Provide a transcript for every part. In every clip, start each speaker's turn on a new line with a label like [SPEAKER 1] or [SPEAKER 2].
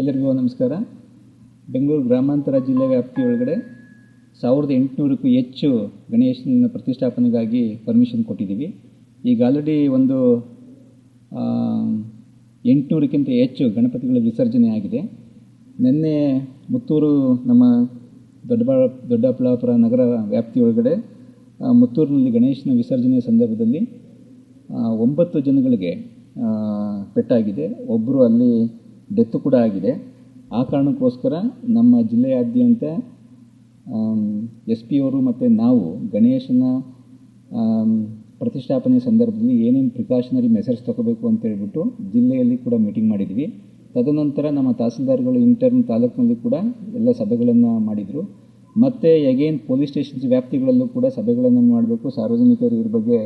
[SPEAKER 1] ಎಲ್ಲರಿಗೂ ನಮಸ್ಕಾರ. ಬೆಂಗಳೂರು ಗ್ರಾಮಾಂತರ ಜಿಲ್ಲೆ ವ್ಯಾಪ್ತಿಯೊಳಗಡೆ ಸಾವಿರದ ಎಂಟುನೂರಕ್ಕೂ ಹೆಚ್ಚು ಗಣೇಶನ ಪ್ರತಿಷ್ಠಾಪನೆಗಾಗಿ ಪರ್ಮಿಷನ್ ಕೊಟ್ಟಿದ್ದೀವಿ. ಈಗ ಆಲ್ರೆಡಿ ಒಂದು ಎಂಟುನೂರಕ್ಕಿಂತ ಹೆಚ್ಚು ಗಣಪತಿಗಳ ವಿಸರ್ಜನೆ ಆಗಿದೆ. ನಿನ್ನೆ ಮುತ್ತೂರು ನಮ್ಮ ದೊಡ್ಡಬಳ ದೊಡ್ಡಬಳ್ಳಾಪುರ ನಗರ ವ್ಯಾಪ್ತಿಯೊಳಗಡೆ ಮುತ್ತೂರಿನಲ್ಲಿ ಗಣೇಶನ ವಿಸರ್ಜನೆ ಸಂದರ್ಭದಲ್ಲಿ ಒಂಬತ್ತು ಜನಗಳಿಗೆ ಪೆಟ್ಟಾಗಿದೆ. ಒಬ್ಬರು ಅಲ್ಲಿ ಡೆತ್ ಕೂಡ ಆಗಿದೆ. ಆ ಕಾರಣಕ್ಕೋಸ್ಕರ ನಮ್ಮ ಜಿಲ್ಲೆಯಾದ್ಯಂತ ಎಸ್ ಪಿ ಅವರು ಮತ್ತು ನಾವು ಗಣೇಶನ ಪ್ರತಿಷ್ಠಾಪನೆ ಸಂದರ್ಭದಲ್ಲಿ ಏನೇನು ಪ್ರಿಕಾಷನರಿ ಮೆಸರ್ಸ್ ತಗೋಬೇಕು ಅಂತ ಹೇಳ್ಬಿಟ್ಟು ಜಿಲ್ಲೆಯಲ್ಲಿ ಕೂಡ ಮೀಟಿಂಗ್ ಮಾಡಿದ್ವಿ. ತದನಂತರ ನಮ್ಮ ತಹಸೀಲ್ದಾರ್ಗಳು ಇಂಟರ್ನ್ ತಾಲೂಕಿನಲ್ಲಿ ಕೂಡ ಎಲ್ಲ ಸಭೆಗಳನ್ನು ಮಾಡಿದರು. ಮತ್ತು ಅಗೇನ್ ಪೊಲೀಸ್ ಸ್ಟೇಷನ್ಸ್ ವ್ಯಾಪ್ತಿಗಳಲ್ಲೂ ಕೂಡ ಸಭೆಗಳನ್ನು ಮಾಡಬೇಕು, ಸಾರ್ವಜನಿಕರು ಇದ್ರ ಬಗ್ಗೆ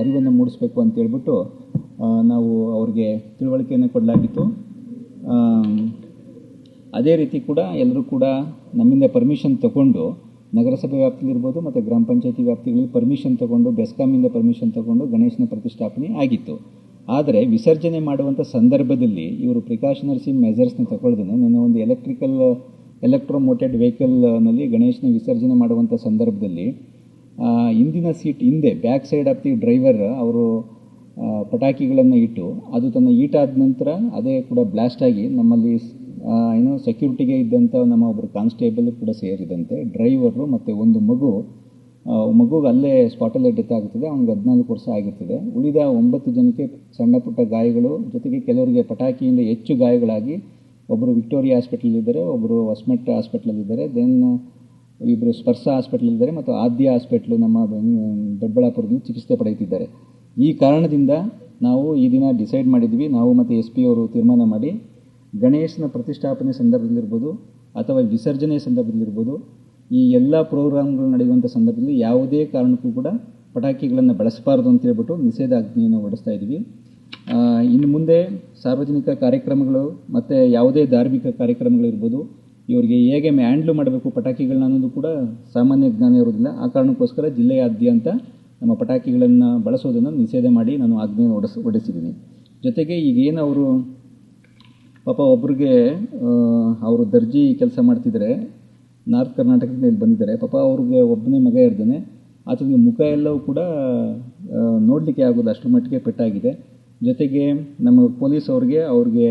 [SPEAKER 1] ಅರಿವನ್ನು ಮೂಡಿಸ್ಬೇಕು ಅಂತೇಳ್ಬಿಟ್ಟು ನಾವು ಅವ್ರಿಗೆ ತಿಳುವಳಿಕೆಯನ್ನು ಕೊಡಲಾಗಿತ್ತು. ಅದೇ ರೀತಿ ಕೂಡ ಎಲ್ಲರೂ ಕೂಡ ನಮ್ಮಿಂದ ಪರ್ಮಿಷನ್ ತಗೊಂಡು ನಗರಸಭೆ ವ್ಯಾಪ್ತಿಲಿರ್ಬೋದು ಮತ್ತು ಗ್ರಾಮ ಪಂಚಾಯತಿ ವ್ಯಾಪ್ತಿಗಳಲ್ಲಿ ಪರ್ಮಿಷನ್ ತಗೊಂಡು ಬೆಸ್ಕಾಮಿಂದ ಪರ್ಮಿಷನ್ ತಗೊಂಡು ಗಣೇಶನ ಪ್ರತಿಷ್ಠಾಪನೆ ಆಗಿತ್ತು. ಆದರೆ ವಿಸರ್ಜನೆ ಮಾಡುವಂಥ ಸಂದರ್ಭದಲ್ಲಿ ಇವರು ಪ್ರಿಕಾಷನರ್ಸಿ ಮೆಜರ್ಸ್ನ ತಗೊಳ್ದೇನೆ. ನನ್ನ ಒಂದು ಎಲೆಕ್ಟ್ರಿಕಲ್ ಎಲೆಕ್ಟ್ರೋಮೋಟೆಡ್ ವೆಹಿಕಲ್ನಲ್ಲಿ ಗಣೇಶನ ವಿಸರ್ಜನೆ ಮಾಡುವಂಥ ಸಂದರ್ಭದಲ್ಲಿ ಆ, ಹಿಂದಿನ ಸೀಟ್ ಹಿಂದೆ back side of the driver ಅವರು ಪಟಾಕಿಗಳನ್ನು ಇಟ್ಟು ಅದು ತನ್ನ ಈಟಾದ ನಂತರ ಅದೇ ಕೂಡ ಬ್ಲಾಸ್ಟ್ ಆಗಿ ನಮ್ಮಲ್ಲಿ ಏನು ಸೆಕ್ಯೂರಿಟಿಗೆ ಇದ್ದಂಥ ನಮ್ಮ ಒಬ್ಬರು ಕಾನ್ಸ್ಟೇಬಲ್ ಕೂಡ ಸೇರಿದಂತೆ ಡ್ರೈವರು ಮತ್ತು ಒಂದು ಮಗು ಮಗು ಮಗುಗೆ ಅಲ್ಲೇ ಸ್ಪಾಟಲ್ಲೇ ಡೆತ್ ಆಗುತ್ತದೆ ಅವ್ನಿಗೆ ಹದಿನಾಲ್ಕು ವರ್ಷ ಆಗಿರ್ತದೆ. ಉಳಿದ ಒಂಬತ್ತು ಜನಕ್ಕೆ ಸಣ್ಣ ಪುಟ್ಟ ಗಾಯಗಳು, ಜೊತೆಗೆ ಕೆಲವರಿಗೆ ಪಟಾಕಿಯಿಂದ ಹೆಚ್ಚು ಗಾಯಗಳಾಗಿ ಒಬ್ಬರು ವಿಕ್ಟೋರಿಯಾ ಹಾಸ್ಪಿಟ್ಲಲ್ಲಿದ್ದಾರೆ ಒಬ್ಬರು ಹೊಸ್ಮೆಟ್ ಹಾಸ್ಪಿಟ್ಲಲ್ಲಿದ್ದಾರೆ ದೆನ್ ಇಬ್ಬರು ಸ್ಪರ್ಶ ಹಾಸ್ಪಿಟ್ಲಲ್ಲಿದ್ದಾರೆ ಮತ್ತು ಆದ್ಯ ಹಾಸ್ಪಿಟ್ಲು ನಮ್ಮ ದೊಡ್ಡಬಳ್ಳಾಪುರದಲ್ಲಿ ಚಿಕಿತ್ಸೆ ಪಡೆಯುತ್ತಿದ್ದಾರೆ. ಈ ಕಾರಣದಿಂದ ನಾವು ಈ ದಿನ ಡಿಸೈಡ್ ಮಾಡಿದ್ವಿ ನಾವು ಮತ್ತು ಎಸ್ ಪಿ ಅವರು ತೀರ್ಮಾನ ಮಾಡಿ ಗಣೇಶನ ಪ್ರತಿಷ್ಠಾಪನೆ ಸಂದರ್ಭದಲ್ಲಿರ್ಬೋದು ಅಥವಾ ವಿಸರ್ಜನೆ ಸಂದರ್ಭದಲ್ಲಿರ್ಬೋದು ಈ ಎಲ್ಲ ಪ್ರೋಗ್ರಾಮ್ಗಳು ನಡೆಯುವಂಥ ಸಂದರ್ಭದಲ್ಲಿ ಯಾವುದೇ ಕಾರಣಕ್ಕೂ ಕೂಡ ಪಟಾಕಿಗಳನ್ನು ಬಳಸಬಾರ್ದು ಅಂತ ಹೇಳ್ಬಿಟ್ಟು ನಿಷೇಧಾಜ್ಞೆಯನ್ನು ಹೊರಡಿಸ್ತಾ ಇದ್ವಿ. ಆ, ಇನ್ನು ಮುಂದೆ ಸಾರ್ವಜನಿಕ ಕಾರ್ಯಕ್ರಮಗಳು ಮತ್ತು ಯಾವುದೇ ಧಾರ್ಮಿಕ ಕಾರ್ಯಕ್ರಮಗಳಿರ್ಬೋದು ಇವರಿಗೆ ಹೇಗೆ ಹ್ಯಾಂಡ್ಲು ಮಾಡಬೇಕು ಪಟಾಕಿಗಳನ್ನ ಅನ್ನೋದು ಕೂಡ ಸಾಮಾನ್ಯ ಜ್ಞಾನ ಇರೋದಿಲ್ಲ ಆ ಕಾರಣಕ್ಕೋಸ್ಕರ ಜಿಲ್ಲೆಯಾದ್ಯಂತ ನಮ್ಮ ಪಟಾಕಿಗಳನ್ನು ಬಳಸೋದನ್ನು ನಿಷೇಧ ಮಾಡಿ ನಾನು ಆಜ್ಞೆಯನ್ನು ಹೊರಡಿಸ್ ಹೊಡೆಸಿದ್ದೀನಿ ಜೊತೆಗೆ ಈಗೇನು ಅವರು, ಪಾಪ ಒಬ್ರಿಗೆ ಅವರು ದರ್ಜಿ ಕೆಲಸ ಮಾಡ್ತಿದ್ದಾರೆ ನಾರ್ತ್ ಕರ್ನಾಟಕದಿಂದ ಇಲ್ಲಿ ಬಂದಿದ್ದಾರೆ, ಪಾಪ ಅವ್ರಿಗೆ ಒಬ್ಬನೇ ಮಗ ಇರ್ತಾನೆ ಆತನಿಗೆ ಮುಖ ಎಲ್ಲವೂ ಕೂಡ ನೋಡಲಿಕ್ಕೆ ಆಗೋದು ಅಷ್ಟರ ಮಟ್ಟಿಗೆ ಪೆಟ್ಟಾಗಿದೆ. ಜೊತೆಗೆ ನಮ್ಮ ಪೊಲೀಸ್ ಅವ್ರಿಗೆ ಅವ್ರಿಗೆ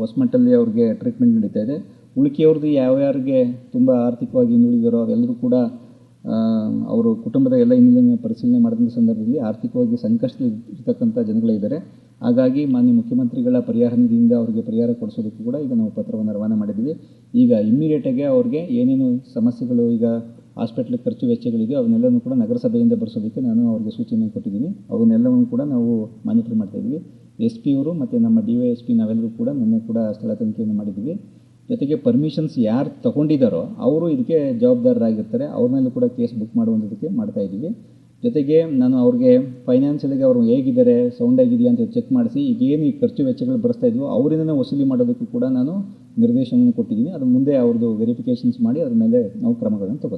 [SPEAKER 1] ಹೊಸಮಟ್ಟಲ್ಲಿ ಅವ್ರಿಗೆ ಟ್ರೀಟ್ಮೆಂಟ್ ನಡೀತಾ ಇದೆ. ಉಳಿಕೆಯವ್ರದ್ದು ಯಾವ್ಯಾರಿಗೆ ತುಂಬ ಆರ್ಥಿಕವಾಗಿ ಹಿಂದುಳಿದಿರೋ ಅವೆಲ್ಲರೂ ಕೂಡ ಅವರು ಕುಟುಂಬದ ಎಲ್ಲ ಹಿನ್ನೆಲೆಯನ್ನು ಪರಿಶೀಲನೆ ಮಾಡಿದ ಸಂದರ್ಭದಲ್ಲಿ ಆರ್ಥಿಕವಾಗಿ ಸಂಕಷ್ಟದಲ್ಲಿರ್ತಕ್ಕಂಥ ಜನಗಳಿದ್ದಾರೆ ಹಾಗಾಗಿ ಮಾನ್ಯ ಮುಖ್ಯಮಂತ್ರಿಗಳ ಪರಿಹಾರ ನಿಧಿಯಿಂದ ಅವರಿಗೆ ಪರಿಹಾರ ಕೊಡಿಸೋದಕ್ಕೂ ಕೂಡ ಈಗ ನಾವು ಪತ್ರವನ್ನು ರವಾನೆ ಮಾಡಿದ್ದೀವಿ. ಈಗ ಇಮ್ಮಿಡಿಯೇಟಾಗಿ ಅವ್ರಿಗೆ ಏನೇನು ಸಮಸ್ಯೆಗಳು, ಈಗ ಹಾಸ್ಪಿಟ್ಲ್ ಖರ್ಚು ವೆಚ್ಚಗಳಿದೆ, ಅವನ್ನೆಲ್ಲನೂ ಕೂಡ ನಗರಸಭೆಯಿಂದ ಬರೆಸೋದಕ್ಕೆ ನಾನು ಅವ್ರಿಗೆ ಸೂಚನೆ ಕೊಟ್ಟಿದ್ದೀನಿ. ಅವನ್ನೆಲ್ಲವನ್ನು ಕೂಡ ನಾವು ಮಾನಿಟರ್ ಮಾಡ್ತಾ ಇದ್ದೀವಿ. ಎಸ್ ಪಿ ಅವರು ಮತ್ತು ನಮ್ಮ ಡಿ ವೈ ಎಸ್ ಪಿ ನಾವೆಲ್ಲರೂ ಕೂಡ ನಿನ್ನೆ ಕೂಡ ಸ್ಥಳ ತನಿಖೆಯನ್ನು ಮಾಡಿದ್ದೀವಿ. ಜೊತೆಗೆ ಪರ್ಮಿಷನ್ಸ್ ಯಾರು ತಗೊಂಡಿದ್ದಾರೋ ಅವರು ಇದಕ್ಕೆ ಜವಾಬ್ದಾರರಾಗಿರ್ತಾರೆ. ಅವ್ರ ಮೇಲೂ ಕೂಡ ಕೇಸ್ ಬುಕ್ ಮಾಡುವಂಥದಕ್ಕೆ ಮಾಡ್ತಾ ಇದ್ದೀವಿ. ಜೊತೆಗೆ ನಾನು ಅವ್ರಿಗೆ ಫೈನಾನ್ಷಿಯಲಿಗೆ ಅವರು ಹೇಗಿದ್ದಾರೆ ಸೌಂಡ್ ಆಗಿದೆಯಾ ಅಂತ ಚೆಕ್ ಮಾಡಿಸಿ, ಈಗ ಏನು ಈ ಖರ್ಚು ವೆಚ್ಚಗಳು ಬರ್ತಾ ಇದ್ವು ಅವರಿಂದನೇ ವಸೂಲಿ ಮಾಡೋದಕ್ಕೂ ಕೂಡ ನಾನು ನಿರ್ದೇಶನವನ್ನು ಕೊಟ್ಟಿದ್ದೀನಿ. ಅದು ಮುಂದೆ ಅವ್ರದ್ದು ವೆರಿಫಿಕೇಷನ್ಸ್ ಮಾಡಿ ಅದ್ರ ಮೇಲೆ ನಾವು ಕ್ರಮಗಳನ್ನು